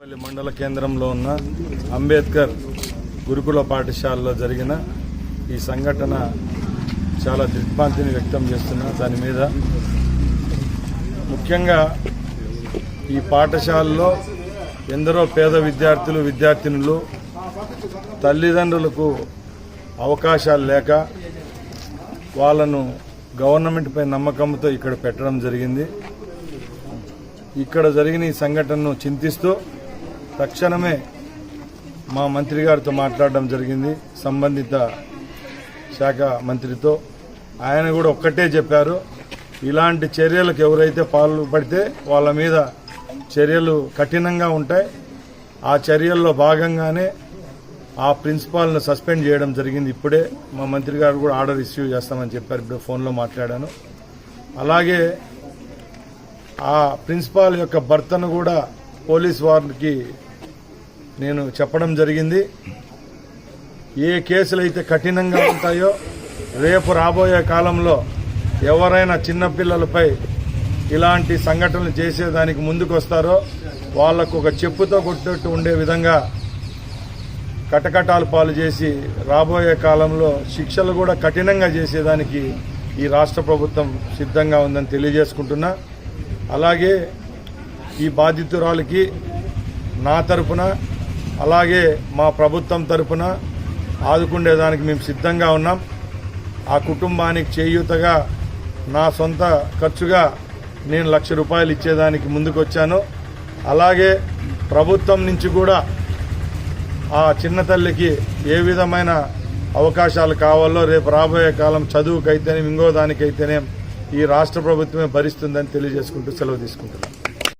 పల్లి మండల కేంద్రంలో ఉన్న అంబేద్కర్ గురుకుల పాఠశాలలో జరిగిన ఈ సంఘటన చాలా దిగ్భ్రాంతిని వ్యక్తం చేస్తున్నా దాని మీద ముఖ్యంగా ఈ పాఠశాలలో ఎందరో పేద విద్యార్థులు విద్యార్థినులు తల్లిదండ్రులకు అవకాశాలు లేక వాళ్ళను గవర్నమెంట్పై నమ్మకంతో ఇక్కడ పెట్టడం జరిగింది. ఇక్కడ జరిగిన ఈ సంఘటనను చింతిస్తూ తక్షణమే మా మంత్రి గారితో మాట్లాడడం జరిగింది. సంబంధిత శాఖ మంత్రితో. ఆయన కూడా ఒక్కటే చెప్పారు ఇలాంటి చర్యలకు ఎవరైతే పాల్పడితే వాళ్ళ మీద చర్యలు కఠినంగా ఉంటాయి. ఆ చర్యల్లో భాగంగానే ఆ ప్రిన్సిపాల్ను సస్పెండ్ చేయడం జరిగింది ఇప్పుడే. మా మంత్రి గారు కూడా ఆర్డర్ ఇష్యూ చేస్తామని చెప్పారు ఇప్పుడు ఫోన్లో మాట్లాడాను. అలాగే ఆ ప్రిన్సిపాల్ యొక్క భర్తను కూడా పోలీస్ వారికి నేను చెప్పడం జరిగింది. ఏ కేసులు అయితే కఠినంగా ఉంటాయో రేపు రాబోయే కాలంలో ఎవరైనా చిన్నపిల్లలపై ఇలాంటి సంఘటనలు చేసేదానికి ముందుకు వస్తారో వాళ్ళకు ఒక చెప్పుతో కొట్టేట్టు ఉండే విధంగా కటకటాలు పాలు చేసి రాబోయే కాలంలో శిక్షలు కూడా కఠినంగా చేసేదానికి ఈ రాష్ట్ర ప్రభుత్వం సిద్ధంగా ఉందని తెలియజేసుకుంటున్నా. అలాగే ఈ బాధితురాలకి నా తరపున అలాగే మా ప్రభుత్వం తరపున ఆదుకుండేదానికి మేము సిద్ధంగా ఉన్నాం. ఆ కుటుంబానికి చేయూతగా నా సొంత ఖర్చుగా నేను లక్ష రూపాయలు ఇచ్చేదానికి ముందుకొచ్చాను. అలాగే ప్రభుత్వం నుంచి కూడా ఆ చిన్న తల్లికి ఏ విధమైన అవకాశాలు కావాలో రేపు రాబోయే కాలం చదువుకైతేనే ఇంకో దానికైతేనే ఈ రాష్ట్ర ప్రభుత్వమే భరిస్తుందని తెలియజేసుకుంటూ సెలవు తీసుకుంటున్నాను